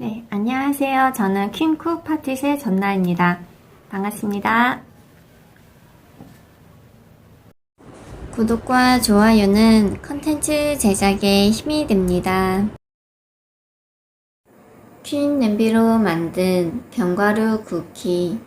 네, 안녕하세요. 저는 퀸쿡 파티의 전나입니다. 반갑습니다. 구독과 좋아요는 컨텐츠 제작에 힘이 됩니다. 퀸 냄비로 만든 견과류 쿠키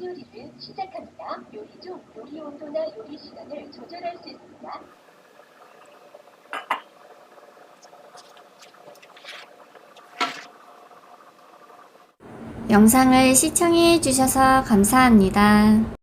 팬 요리를 시작합니다. 요리 중 요리 온도나 요리 시간을 조절할 수 있습니다. 영상을 시청해 주셔서 감사합니다.